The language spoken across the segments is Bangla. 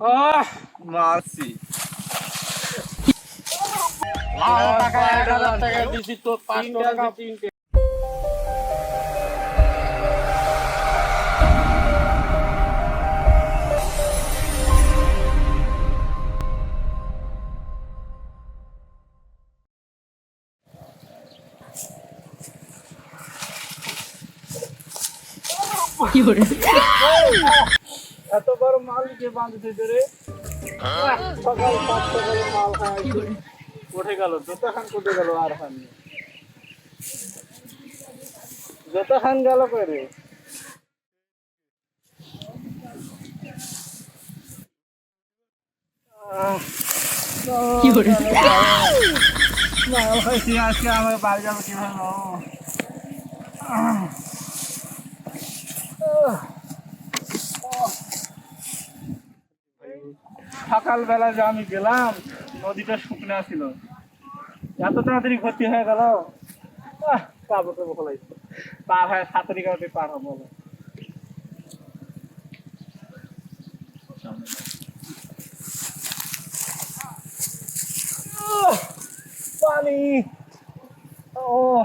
আহ মারছি। টাকা টাকা দিছি তো পাঁচশো টাকা এত বড় মাল কে বাঁধতে রে আহ, সকাল পাঁচ সকালে মাল খাই উঠে গেল যতক্ষণ কোটে গেল আর হানি যতক্ষণ গেল করে। মাল খাইছি আজকে আমার বাড়ি যাব কীভাবে? সকালবেলা যে আমি গেলাম, নদীটা শুকনো ছিল। এত তাড়াতাড়ি ক্ষতি হয়ে গেল। পার হয় সাঁতারি কাউকে পার হব। পানি। ও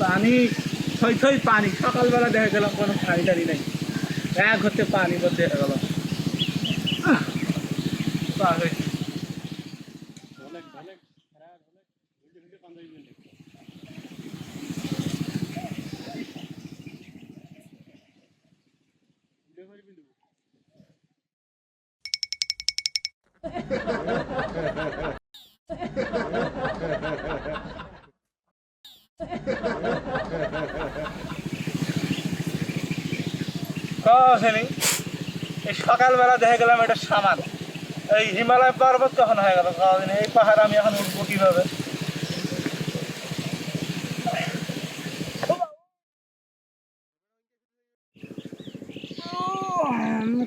পানি থই থই পানি। সকালবেলা দেখা গেলাম কোনো পানি টানি নাই। এক হচ্ছে পানি মধ্যে দেখা গেল হয়েছে। কখনই এই সকালবেলা দেখা গেলাম এটা সামান এই হিমালয় পর্বত কখন হয়ে গেল কদিন এই পাহাড় আমি এখন উঠবো কীভাবে?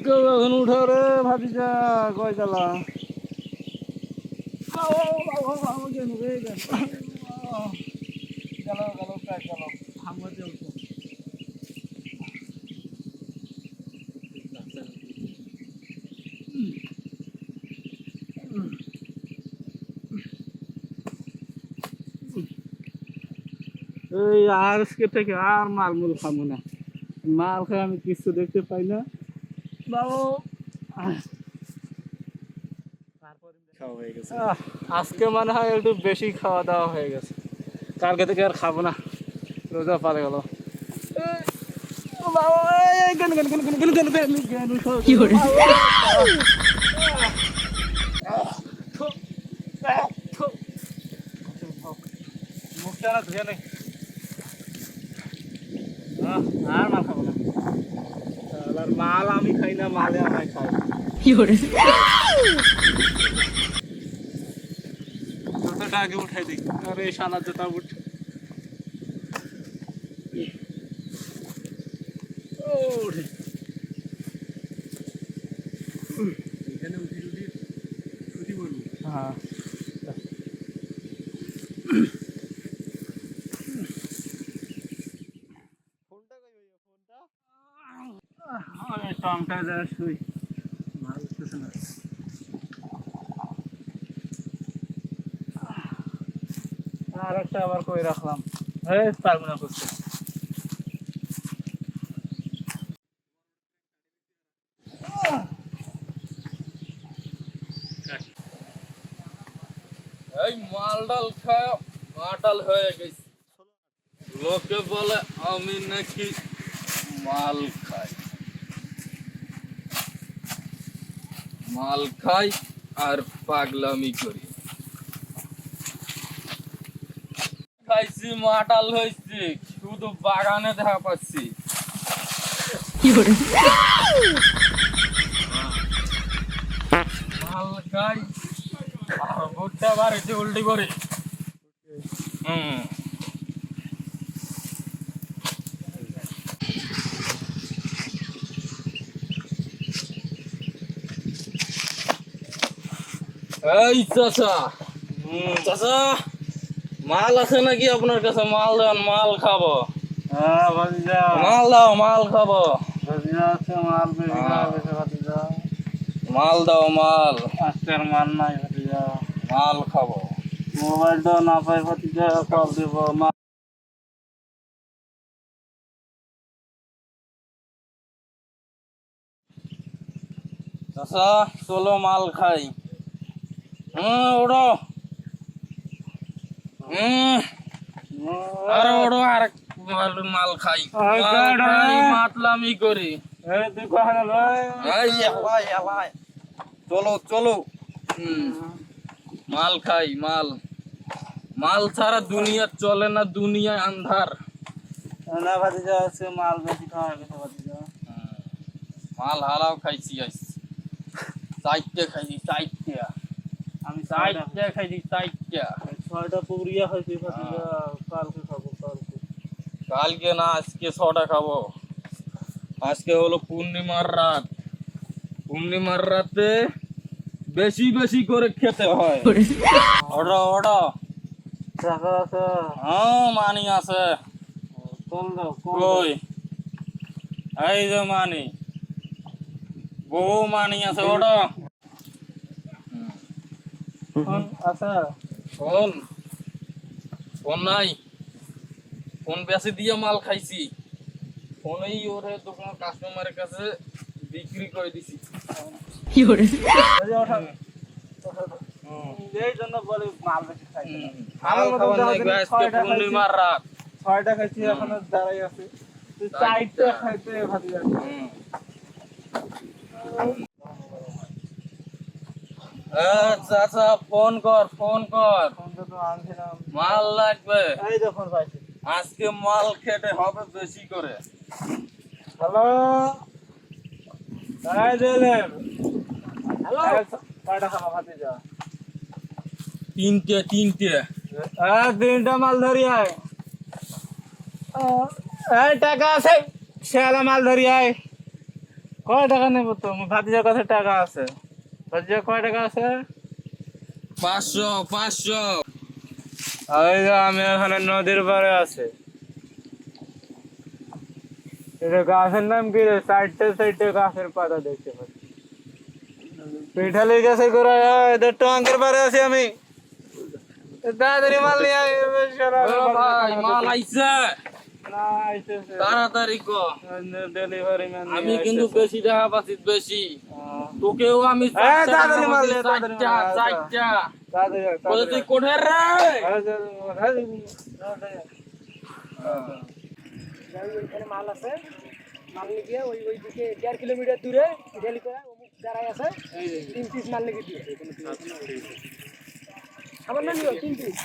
কেউ এখন উঠো রে ভাবি যা কয় গেল গেল গেল প্রায় গেল থামতে উঠো এই আর থেকে আর মালমূল খাব না। মাল খেয়ে আমি কিছু দেখতে পাই না। বাবু। আহ, আজকে মনে হয় একটু বেশি খাওয়া দাওয়া হয়ে গেছে। কালকে থেকে আর খাব না। রোজা পারে গেল মুখটা না ধুয়ে নেই আহ, আর মাল খাব না। শালার মাল আমি খাই না মালে আমায় খাই জুতোটা আগে উঠাই দিই আরে শালার জুতা উঠ। হ্যাঁ। টংটা যা শুই ভালো লাগতেছে না আর একটা আবার কই রাখলাম? পারব না করতে। এই মালডাল খায় মাটাল হয়ে গেছে। লোকে বলে, আমি নাকি মাল খাই। মাল খাই আর পাগলামি করি। হয়েছি মাতাল হয়েছি শুধু বাগানে দেখা পাচ্ছি। এই চাচা চাচা। মাল আছে নাকি আপনার কাছে? মাল দেন মাল খাব। হ্যাঁ মাল দাও মাল খাব। মাল ভাতিজা মাল দাও মাল। আজকের মাল নাই ভাতিজা মাল খাব। মোবাইলটাও না পাই ভাতিজা কল দিব মা চাচা চলো মাল খাই। হুম ওড়ো হুম আরে ওড়ো আর মাল মাল খাই। মাতলামি করি। চলো চলো। মাল খাই মাল। মাল ছাড়া দুনিয়া চলে না দুনিয়া আন্ধার। না ভাতিজা আছে মাল বেশি খাওয়া গেছে ভাতিজা। হুম। মাল হালাও খাইছি আইস চাইতে খাইছি চাইতে আমি চাইতে খাইছি চাইতে ছয়টা পুরিয়া খাইছি ভাতিজা কালকে খাব কালকে কালকে না আজকে ছটা খাব আজকে হলো পূর্ণিমার রাত পূর্ণিমার রাতে বেশি বেশি করে খেতে হয় ওটা ওটা টাকা আছে হ্যাঁ মানি আছে কোন দাও কোন কই এই যে মানি বহু মানি আছে ওটা কোন আছে ফোন ফোন নাই। ফোন বেশি দিয়ে মাল খাইছি। ফোনেই ওরে দোকান কাস্টমারের কাছে বিক্রি করে দিছি। এই জন্য বলি মাল বেশি খাই মাল খাবার নাই আমাদের আজকে ছয়টা খাইছি। পূর্ণিমার রাত। ছয়টা খাইছি এখনও দাঁড়াই আছে। তুই চারটা খাইতে ভাতিজা হুম। ফোন কর ফোন কর। মাল লাগবে। এই ফোন পাইছি আজকে মাল খেতে হবে বেশি করে। হ্যালো? এই দিলেন হ্যালো? কয়টা খাবা ভাতিজা? তিনটে তিনটে। হ্যাঁ তিনটা মাল ধরি আয়। এই টাকা আছে শেয়ালা মাল ধরি আয়। কয় টাকা নেব তো? ভাতিজার কাছে টাকা আছে। ভাতিজা কয় টাকা আছে? পাঁচশো পাঁচশো। ওই যে আমি এখানে নদীর পাড়ে আছে। এটা গাছের নাম কি রে? সাইডে সাইডে গাছের পাতা দেখতে পাচ্ছি। গেছে এদের টঙ্কের পাড়ে আছি আমি। তাড়াতাড়ি মাল নিয়ে আয়, এবার শালা এ ভাই মাল আইছে। তাড়াতাড়ি ক। ডেলিভারি ম্যান আমি কিন্তু বেশি দেখা পাচ্ছি বেশি। তোকেও আমি এ, তাড়াতাড়ি মাল দে, তাড়াতাড়ি চারটা মাল দে। চারটা বলে তুই কোঠের রে? এখানে মাল আছে। মাল লিখে ওই ওই দিকে দেড় কিলোমিটার দূরে রেলি করে অমুক দাঁড়ায় আছে। তিন পিস মাল লিখে দিয়ে আমার না নিও তিন পিস।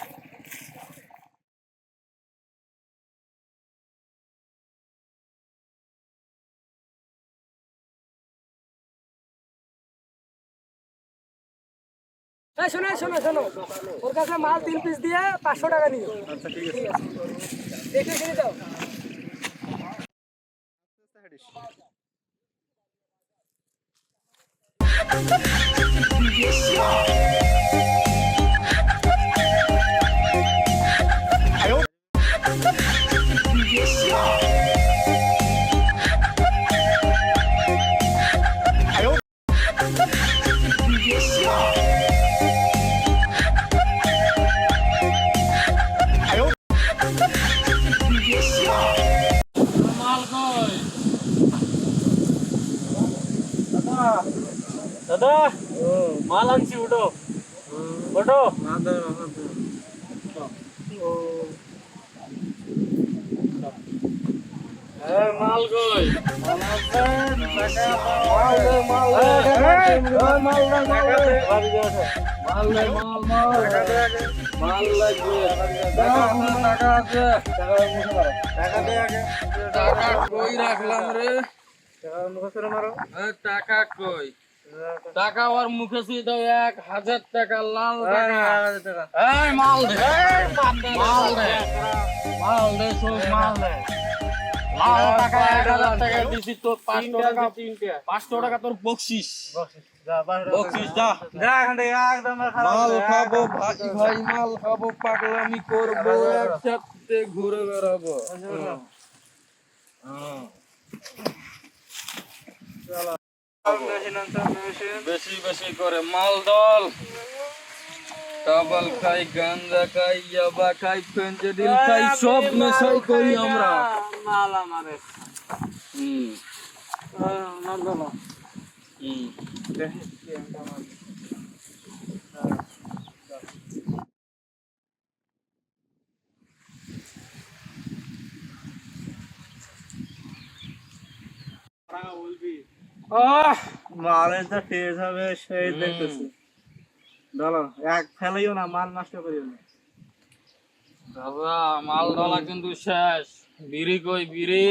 এই শোনো শোনো শোনো। ওর কাছে মাল তিন পিস দিয়ে পাঁচশো টাকা নিও। দেখে কিনে দাও মাল দাদা মাল আনছি উঠো। ওঠো এ, মাল কই? মাল মাল মাল মাল লাগবে টাকা আছে। টাকা কই রাখলাম রে টাকা কই? টাকা ওর মুখে শুয়ে দাও এক হাজার টাকা লাল টাকা। এই মাল দে। মাল দে। মাল দে সব মাল দে। লাল টাকা এক হাজার টাকা দিছি তোর পাঁচশো টাকা। পাঁচশো টাকা তোর বকশিস। বকশিস যা যা। এখান থেকে একদম মাল খাব ভাই ভাই মাল খাব পাগলামি করব একসাথে ঘুরে বেড়াবো। বেশি বেশি। করে মাল দল। টাবল খাই গাঞ্জা খাই, ইয়াবা খাই ফেঞ্জেডিল খাই, সব নেশাই করি আমরা। মাল আমারে হুম। মাল দলো হুম মালের তো টেস্ট হবে সেই দেখতেছি। ধরো এক ফেলাইও না মাল নষ্ট করিও না। দাদা মাল দলা কিন্তু শেষ। বিড়ি কই বিড়ি?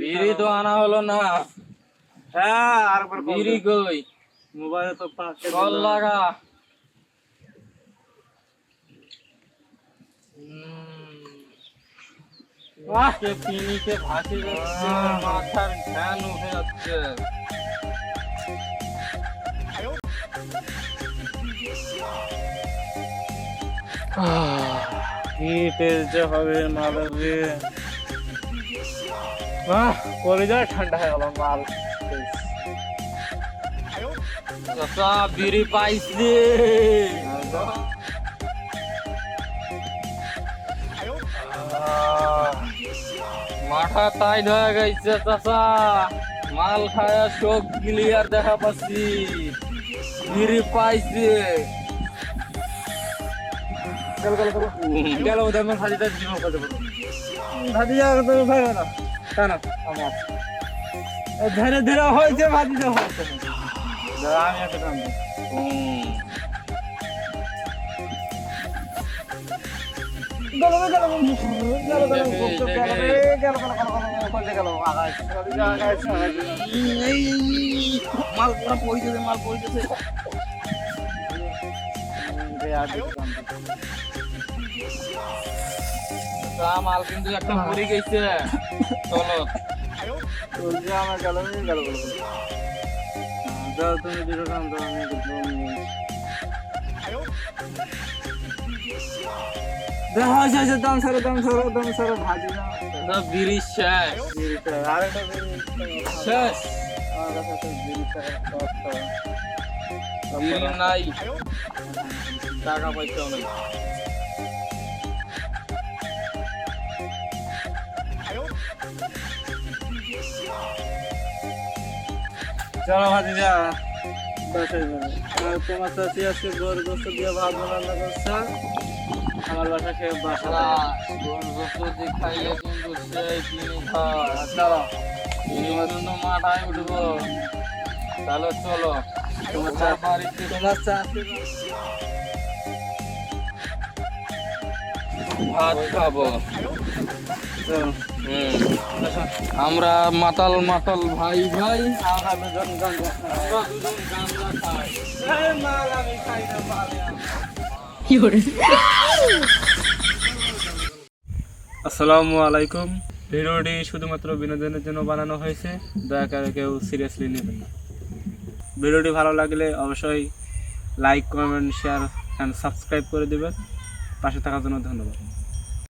বিড়ি তো আনা হলো না। হ্যাঁ আর বিড়ি কই? মোবাইলে তো পাঁচ লাগা। হুম। কে পিনিকে ভাসি যাচ্ছে মাথার ধ্যান উঠে যাচ্ছে কি টেস্ট হবে মালের রে আহ কলিজা ঠান্ডা হয়ে গেল মাল বিড়ি পাইছি মাথা টাইট হয়ে গেছে চাচা। মাল খায়া চোখ ক্লিয়ার দেখা পাচ্ছি। বিড়ি পাইছি। গেল ওদের মন ভাজিটা জীব করতে পারব ভাজি যাওয়া তুমি না কেন আমার ধীরে ধীরে হয়েছে ভাজি যাওয়া হচ্ছে না। দাঁড়া, আমি একটা মাল পুরা পড়িতেছে মাল পড়িতেছে মাল কিন্তু একটা পড়ে গেছে চলো আমার গেল গেল, দাও তুমি দুটো দাও আমি দাম সারো দাম সারো দাম সারো ভাজি না বিড়ি শেষ জিনিস শেষ আমার বিড়ি নাই টাকা পয়সাও নেই চলো ভাজি যা বাসায় যাবে দিয়ে ভাত রান্না করছে আমার বাসা খেয়ে বাসা গরু খাইলে কিন্তু সেই কিনে উঠবো তাহলে চলো ভাত খাব। আমরা মাতাল মাতাল ভাই ভাই। আসসালামু আলাইকুম। ভিডিওটি শুধুমাত্র বিনোদনের জন্য বানানো হয়েছে। দয়া করে কেউ সিরিয়াসলি নেবেন না। ভিডিওটি ভালো লাগলে অবশ্যই like comment share and subscribe করে দেবেন। পাশে থাকার জন্য ধন্যবাদ।